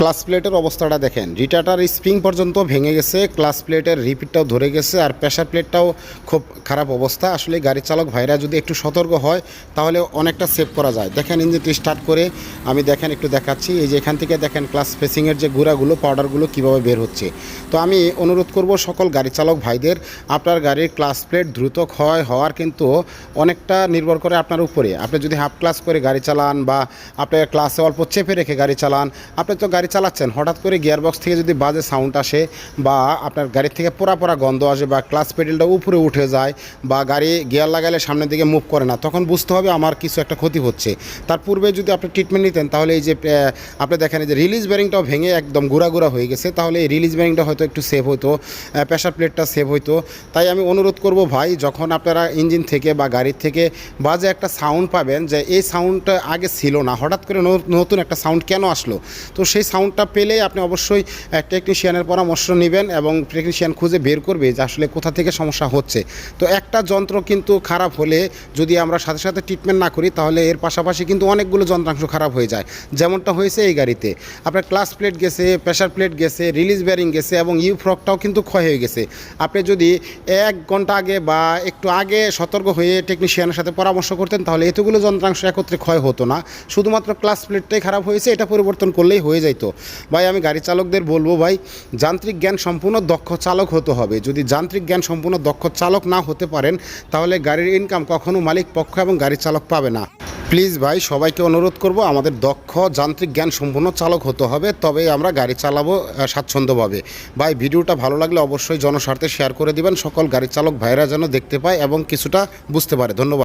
Class প্লেটের অবস্থাটা দেখেন। রিটাটার স্প্রিং পর্যন্ত ভেঙে গেছে, ক্লাস প্লেটের রিপিটটাও ধরে গেছে, আর প্রেশার প্লেটটাও খুব খারাপ অবস্থা। আসলে গাড়ি চালক ভাইরা যদি একটু সতর্ক হয়, তাহলে অনেকটা সেভ করা যায়। দেখেন ইঞ্জিনটি স্টার্ট করে আমি দেখেন একটু দেখাচ্ছি। এই যে এখান থেকে দেখেন ক্লাস ফেসিংয়ের যে গুঁড়াগুলো পাউডারগুলো কীভাবে বের হচ্ছে। তো আমি অনুরোধ করব সকল গাড়ি চালক ভাইদের, আপনার গাড়ির ক্লাস প্লেট দ্রুত ক্ষয় হওয়ার কিন্তু অনেকটা নির্ভর করে আপনার উপরে। আপনি যদি হাফ ক্লাস করে গাড়ি চালান বা আপনার ক্লাসে অল্প চেপে রেখে গাড়ি চালান, আপনি তো গাড়ি চালাচ্ছেন, হঠাৎ করে গিয়ার বক্স থেকে যদি বাজে সাউন্ড আসে বা আপনার গাড়ি থেকে পোড়া পোড়া গন্ধ আসে বা ক্লাস পেডেলটা উপরে উঠে যায় বা গাড়ি গিয়ার লাগালে সামনের দিকে মুভ করে না, তখন বুঝতে হবে আমার কিছু একটা ক্ষতি হচ্ছে। তার পূর্বে যদি আপনি ট্রিটমেন্ট নিতেন, তাহলে এই যে আপনি দেখেন যে রিলিজ ব্যারিংটাও ভেঙে একদম গুঁড়া গুঁড়া হয়ে গেছে, তাহলে এই রিলিজ ব্যারিংটা হয়তো একটু সেভ হতো প্রেশার প্লেটটা সেভ হতো তাই আমি অনুরোধ করব ভাই, যখন আপনারা ইঞ্জিন থেকে বা গাড়ির থেকে বাজে একটা সাউন্ড পাবেন, যে এই সাউন্ডটা আগে ছিল না, হঠাৎ করে নতুন একটা সাউন্ড কেন আসলো? তো সেই সাউন্ডটা পেলে আপনি অবশ্যই টেকনিশিয়ানের পরামর্শ নেবেন এবং টেকনিশিয়ান খুঁজে বের করবে যে আসলে কোথা থেকে সমস্যা হচ্ছে। তো একটা যন্ত্র কিন্তু খারাপ হলে যদি আমরা সাথে সাথে ট্রিটমেন্ট না করি, তাহলে এর পাশাপাশি কিন্তু অনেকগুলো যন্ত্রাংশ খারাপ হয়ে যায়। যেমনটা হয়েছে এই গাড়িতে। আপনার ক্লাস প্লেট গেছে প্রেশার প্লেট গেছে রিলিজ ব্যারিং গেছে এবং ইউ ফ্রকটাও কিন্তু ক্ষয় হয়ে গেছে। আপনি যদি এক ঘণ্টা আগে বা একটু আগে সতর্ক হয়ে টেকনিশিয়ানের সাথে পরামর্শ করতেন, তাহলে এতগুলো যন্ত্রাংশ একত্রে ক্ষয় হতো না। শুধুমাত্র ক্লাস প্লেটটাই খারাপ হয়েছে, এটা পরিবর্তন করলেই হয়ে যাইতো। ভাই, আমি গাড়ি চালকদের বলব ভাই, যান্ত্রিক জ্ঞান সম্পূর্ণ দক্ষ চালক হতে হবে। যদি যান্ত্রিক জ্ঞান সম্পূর্ণ দক্ষ চালক না হতে পারেন, তাহলে গাড়ির ইনকাম কখনো মালিক পক্ষ এবং গাড়ি চালক পাবে না। প্লিজ ভাই, সবাইকে অনুরোধ করব, আমাদের দক্ষ যান্ত্রিক জ্ঞান সম্পূর্ণ চালক হতে হবে, তবেই আমরা গাড়ি চালাবো স্বাচ্ছন্দ্যভাবে। ভাই, ভিডিওটা ভালো লাগলে অবশ্যই জনস্বার্থে শেয়ার করে দিবেন। সকল গাড়ি চালক ভাইরা যেন দেখতে পায় এবং কিছুটা বুঝতে পারে। ধন্যবাদ।